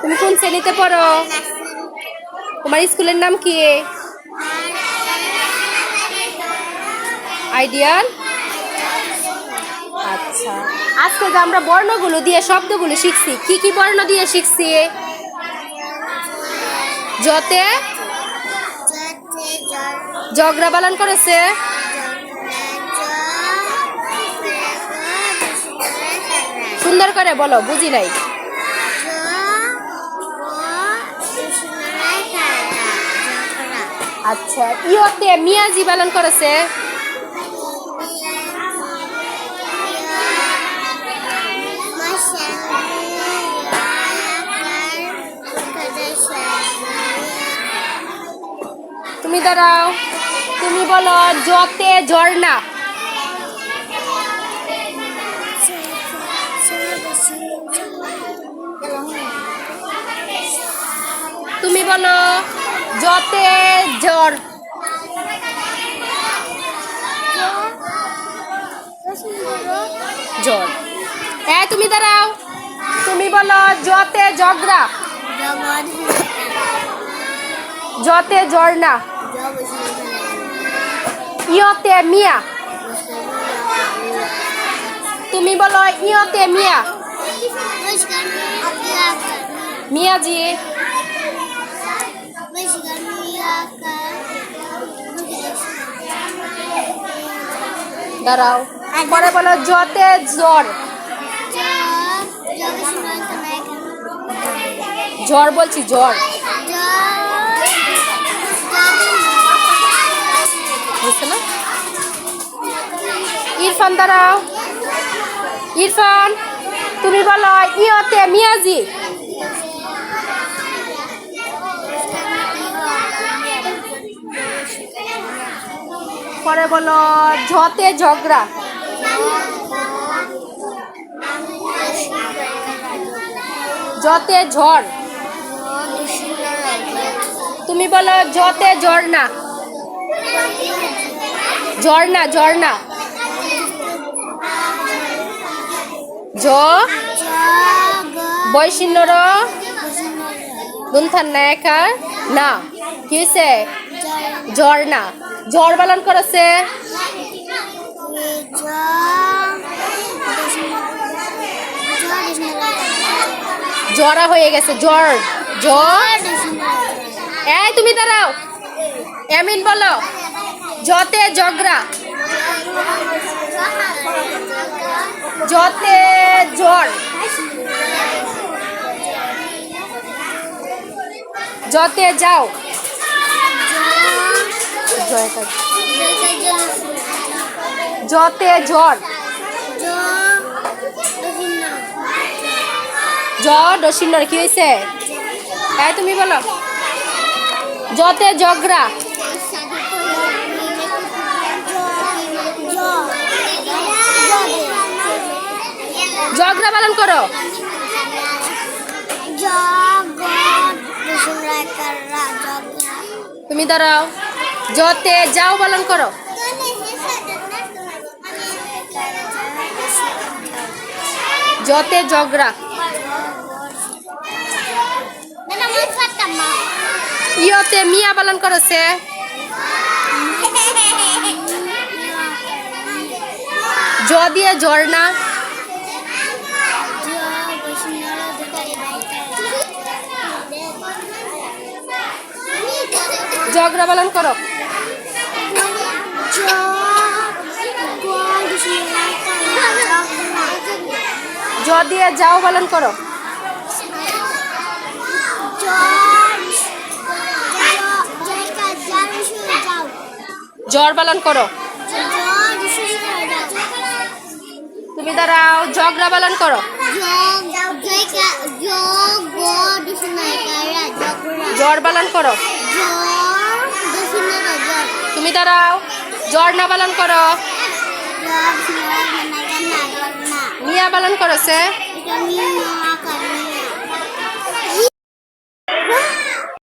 তুমি কোন শ্রেণীতে পড়ো? তোমার স্কুলের নাম কি? আইডিয়াল? আচ্ছা। আজকে যে আমরা বর্ণগুলো দিয়ে শব্দগুলো শিখছি, কি কি বর্ণ দিয়ে শিখছি? যতে জগরা পালন করেছে? সুন্দর করে বলো, বুঝি নাই? আচ্ছা ইয়তে মিয়াজি বালান করেছে? তুমি দাঁড়াও, তুমি বলো, জতে ঝর্ণা। তুমি বলো, যতে জ্বর। জ্বর। হ্যাঁ তুমি দাঁড়াও। তুমি বলো, যতে ঝগড়া। যতে ঝর্ণা ইয়তে মিয়া। তুমি বলো, ইয়তে মিয়া। মিয়াজি। দাঁড়াও। পরে বলো, যতে জ্বর। জ্বর বলছি, জ্বর। বুঝছ না? ইরফান, দাঁড়াও। ইরফান, তুমি বলো, ইয়তে মিয়াজি। পরে বলো, ঝতে ঝগড়া। যতে ঝড়। তুমি বলো যতে ঝর্ণা। ঝর্ণা ঝর্ণা। জ বৈশিন্যর দুনথান নায়কার? না। কি ঝর্ণা ঝড় বালান করেছে। জরা হয়ে গেছে, জ্বর। জ্বর? এই তুমি দাঁড়াও। এমিন বলো। যতে ঝগড়া যতে জ্বর। যতে যাও। জয়কার যতে জ্বর জ্বর দশিন্নর কি হয়েছে? এই তুমি বলো। যতে জগরা। ঝগড়া পালন করো। তুমি দাঁড়াও। যতে যাও পালন করো। যতে ঝগড়া। ইয়তে মিয়া পালন করেছে। জ দিয়ে ঝর্ণা। ঝগড়া পালন করো। জ দিয়ে যাও পালন করো। জ্বর পালন করো। তুমি দাঁড়াও ঝগড়া পালন করো। জ্বর পালন করো। তুমি দাঁড়াও। জ্বর পালন করো মিয়া পালন করছে